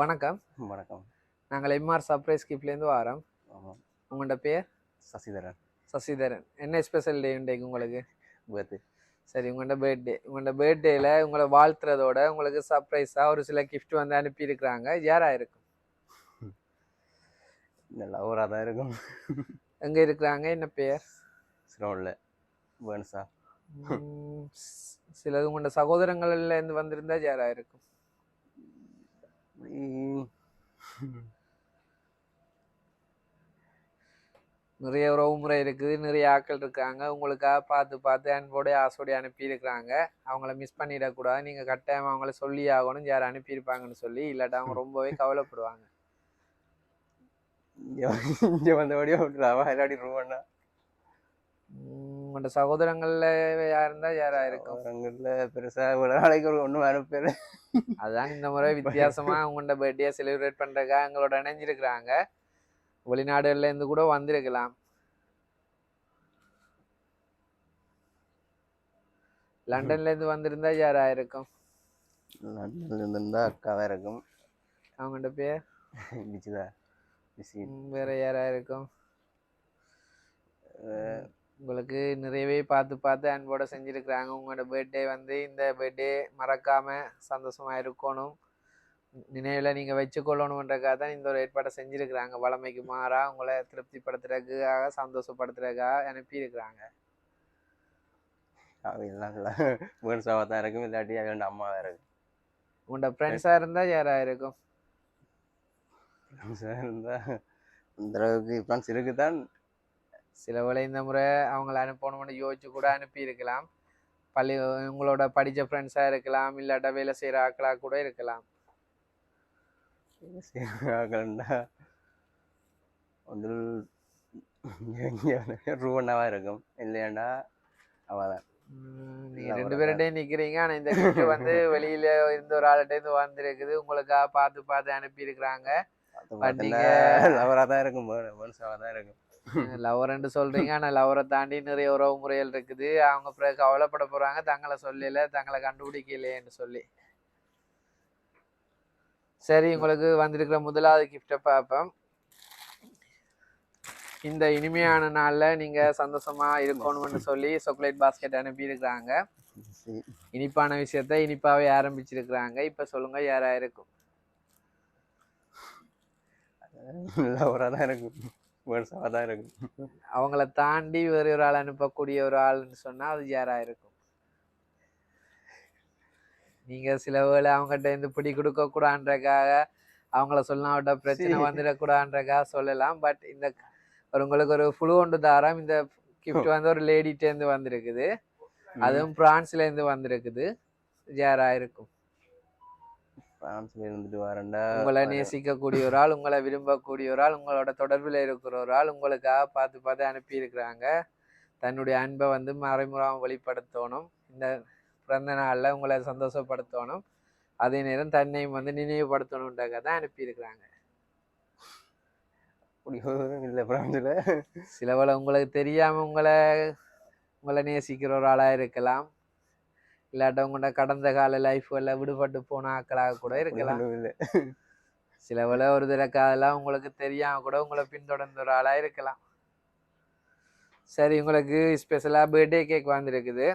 வணக்கம். வணக்கம். நாங்கள் எம்ஆர் சர்ப்ரைஸ் கிஃப்ட்லேருந்து வரோம். உங்களோட பேர்? சசிதரன். சசிதரன். என்ன ஸ்பெஷல் டே இன்றைக்கு உங்களுக்கு? பேர்த்து சரி உங்களோட பர்த்டே உங்களோட பர்த்டேல உங்களை வாழ்த்துறதோட உங்களுக்கு சர்ப்ரைஸாக ஒரு சில gift வந்து அனுப்பியிருக்கிறாங்க. யாராக இருக்கும்? நல்லா ஊராக தான் இருக்கும். எங்கே இருக்கிறாங்க? என்ன பேர்? சிரோனில் வேணுசா? சிலது உங்களோட சகோதரங்கள்ல இருந்து வந்திருந்தா யாராக இருக்கும்? நிறைய உறவு முறை இருக்குது நிறைய ஆட்கள் இருக்காங்க உங்களுக்காக பார்த்து பார்த்து அன்போடைய ஆசோடைய அனுப்பியிருக்கிறாங்க அவங்கள மிஸ் பண்ணிடக்கூடாது நீங்கள் கட்டாயம் அவங்கள சொல்லி ஆகணும் யார் அனுப்பியிருப்பாங்கன்னு சொல்லி இல்லாட்டா அவங்க ரொம்பவே கவலைப்படுவாங்க இங்கே வந்தபடியே விட்டுறாவா இல்லாடி ரூபண்ணா உங்களோட சகோதரங்கள்ல யார் இருந்தா யாரா இருக்கும் அவங்களில் பெருசாக ஒரு நாளைக்கு ஒரு ஒன்றும் அனுப்பல அதான் இந்த முறை வித்தியாசமா உங்களோட பர்த்டே செலிப்ரேட் பண்றதுக்காக எங்களோட இணைஞ்சிருக்கிறாங்க. வெளிநாடுகள்ல இருந்து கூட வந்திருக்கலாம். லண்டன்ல இருந்து வந்திருந்தா யாரா இருக்கும்? லண்டன்ல இருந்தால் அக்காவாக இருக்கும். அவங்களோட பேர்? வேற யாரா இருக்கும்? உங்களுக்கு நிறையவே பார்த்து பார்த்து அன்போட செஞ்சிருக்கிறாங்க. உங்களோட பர்த்டே வந்து இந்த பர்த்டே மறக்காம சந்தோஷமா இருக்கணும். நினைவுல நீங்க வச்சுக்கொள்ளணுன்றக்காக தான் இந்த ஒரு ஏற்பாடை செஞ்சிருக்கிறாங்க. வளமைக்கு மாறா உங்களை திருப்திப்படுத்துறதுக்காக சந்தோஷப்படுத்துறதுக்காக அனுப்பியிருக்கிறாங்க. இல்லை வேணுசாவாக தான் இருக்கும். இல்லாட்டி அவன் அம்மாவாக இருக்கும். உங்களோட ஃப்ரெண்ட்ஸா இருந்தா யாரா இருக்கும்? இருந்தால் அந்த அளவுக்கு ஃப்ரெண்ட்ஸ் இருக்குதான் சில வேளை இந்த முறை அவங்கள அனுப்பணும்னு யோசிச்சு கூட அனுப்பியிருக்கலாம். பள்ளி உங்களோட படிச்ச ஃப்ரெண்ட்ஸா இருக்கலாம் இல்லாட்டா வேலை செய்யற ஆட்களா கூட இருக்கலாம். ரூபண்ணாவாக இருக்கும். இல்லையாண்டா? அவள் தான் உம், இல்ல, நீங்க ரெண்டு ஒரு பேர்கிட்டே நிக்கிறீங்க. ஆனா இந்த gift வந்து வெளியில இருந்த ஒரு ஆள்கிட்ட இருந்து வந்திருக்குது. உங்களுக்காக பார்த்து பார்த்து அனுப்பி இருக்கிறாங்க தான் இருக்கும். மனுஷாவாக தான் இருக்கும். லவர்ன்னு சொல்றீங்க. ஆனா லவரை தாண்டி நிறைய உறவு முறைகள் இருக்குது. அவங்க கவலைப்பட போறாங்க. தங்களை சொல்லல தங்களை கண்டுபிடிக்கலையேன்னு சொல்லி. சரி உங்களுக்கு வந்திருக்கிற முதலாவது கிஃப்டை பார்ப்போம். இந்த இனிமையான நாளில் நீங்கள் சந்தோஷமா இருக்கணும்னு சொல்லி சாக்லேட் பாஸ்கெட் அனுப்பியிருக்கிறாங்க. சரி. இனிப்பான விஷயத்த இனிப்பாகவே ஆரம்பிச்சிருக்கிறாங்க. இப்போ சொல்லுங்கள் யாராக இருக்கும்? லவராக தான் இருக்கும். மனுஷாவாக தான் இருக்கும் அவங்கள தாண்டி வேற ஒரு ஆள் அனுப்பக்கூடிய ஒரு ஆள்னு சொன்னா அது யாரா இருக்கும். நீங்க சில வேளை அவங்ககிட்ட இருந்து பிடி கொடுக்க கூடாதுன்றக்காக அவங்கள சொல்லலாம் அவட்ட பிரச்சனை. வந்துடக்கூடாதுன்றக்காக சொல்லலாம். பட் இந்த ஒரு உங்களுக்கு ஒரு புழு ஒன்று தாரம். இந்த கிஃப்ட் வந்து ஒரு லேடிட்ட இருந்து வந்திருக்குது. அதுவும் பிரான்ஸ்ல இருந்து வந்திருக்குது. யாரா இருக்கும். ஃப்ரான்ஸ்ல இருந்துட்டு வரேன்டா உங்களை நேசிக்கக்கூடிய ஒரு ஆள் உங்களை விரும்பக்கூடிய ஒரு ஆள் உங்களோட தொடர்பில் இருக்கிற ஒரு ஆள் உங்களுக்காக பார்த்து பார்த்து அனுப்பி இருக்கிறாங்க தன்னுடைய அன்பை வந்து மறைமுறம் வெளிப்படுத்தணும். இந்த பிறந்த நாளில் உங்களை சந்தோஷப்படுத்தணும். அதே நேரம் தன்னையும் வந்து நினைவுபடுத்தணுன்றக்காக தான் அனுப்பியிருக்கிறாங்க. இல்லை ஃப்ரான்ஸில். சில வேளை உங்களுக்கு தெரியாம உங்களை உங்களை நேசிக்கிற ஒரு ஆளா இருக்கலாம். இல்லாட்ட உங்களோட கடந்த கால லைஃப்ல விடுபட்டு போன ஆட்களாக கூட இருக்கலாம். சில வேளை ஒரு தடவை காதெல்லாம் உங்களுக்கு தெரியாம கூட உங்களை பின்தொடர்ந்த ஒரு ஆளா இருக்கலாம். சரி உங்களுக்கு ஸ்பெஷலா பர்த்டே கேக் வந்திருக்குது.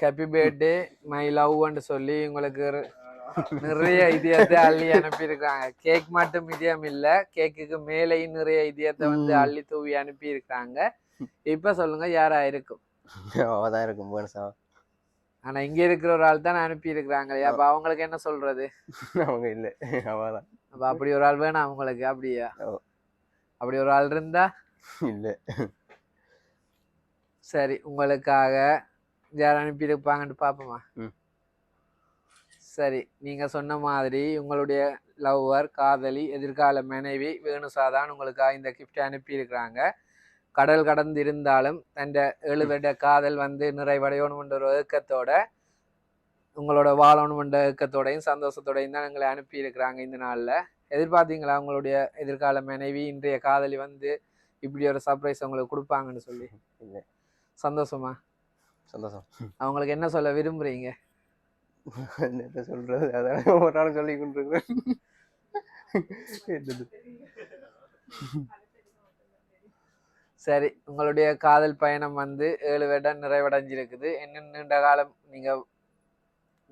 ஹாப்பி பர்த்டே மை லவ்ன்னு சொல்லி உங்களுக்கு நிறைய இதயத்தை அள்ளி அனுப்பியிருக்காங்க கேக் மட்டும் இதயம் இல்ல கேக்குக்கு மேலேயும் நிறைய இதயத்தை வந்து. அள்ளி தூவி அனுப்பியிருக்காங்க இப்ப சொல்லுங்க யாரா இருக்கும் தான் இருக்கும் மனுஷா ஆனா இங்க இருக்கிற ஒரு ஆள் தான் அனுப்பி இருக்கிறாங்க அப்ப அவங்களுக்கு என்ன சொல்றது? அவங்க இல்லை அவள் தான். அப்ப அப்படி ஒரு ஆள் வேணும் அவங்களுக்கு அப்படியா. அப்படி ஒரு ஆள் இருந்தா? இல்லை. சரி உங்களுக்காக யார் அனுப்பியிருப்பாங்கன்னு பார்ப்போமா. சரி நீங்க சொன்ன மாதிரி உங்களுடைய லவ்வர் காதலி எதிர்கால மனைவி வேணுசாதான் உங்களுக்காக இந்த கிஃப்ட் அனுப்பியிருக்கிறாங்க. கடல் கடந்து இருந்தாலும் தன் ஏழு வருட காதல் வந்து நிறைவடையணும் என்ற ஒரு ஏக்கத்தோட உங்களோட வாழணுமென்ற இயக்கத்தோடையும் சந்தோஷத்தோடையும் தான் எங்களை அனுப்பி இருக்கிறாங்க இந்த நாளில். எதிர்பார்த்தீங்களா உங்களுடைய எதிர்கால மனைவி இன்றைய காதலி வந்து இப்படி ஒரு சர்ப்ரைஸ் உங்களுக்கு கொடுப்பாங்கன்னு சொல்லி? சந்தோஷமா? சந்தோஷம். அவங்களுக்கு என்ன சொல்ல விரும்புறீங்க? என்ன சொல்றது? அதான் ஒரு நாள் சொல்லி கொண்டிருக்கிறேன். என்னது? சரி உங்களுடைய காதல் பயணம் வந்து ஏழு வருடம் நிறைவடைஞ்சிருக்குது. இன்னும் நீண்ட காலம் நீங்க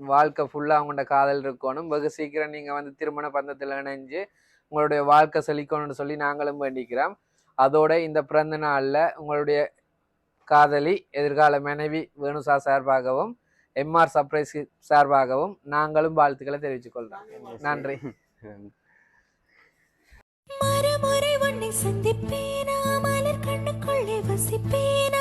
வாழ்க்கை ஃபுல்லா உங்களோட காதல் இருக்கணும். வெகு சீக்கிரம் நீங்க வந்து திருமண பந்தத்தில் இணைஞ்சு உங்களுடைய வாழ்க்கை செழிக்கணும்னு சொல்லி நாங்களும் வேண்டிக்கிறோம். அதோட இந்த பிறந்த நாள்ல உங்களுடைய காதலி எதிர்கால மனைவி வேணுசா சார்பாகவும் எம்ஆர் சர்ப்ரைஸ் சார்பாகவும் நாங்களும் வாழ்த்துக்களை தெரிவித்துக் கொள்றோம் நன்றி. சந்திப்பேனா. மலர் கண்ணுக்குள்ளே வசிப்பேனா.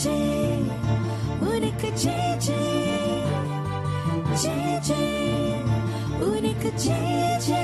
끝까지. 우리 끝이지. 지지. 우리 그 끝이지.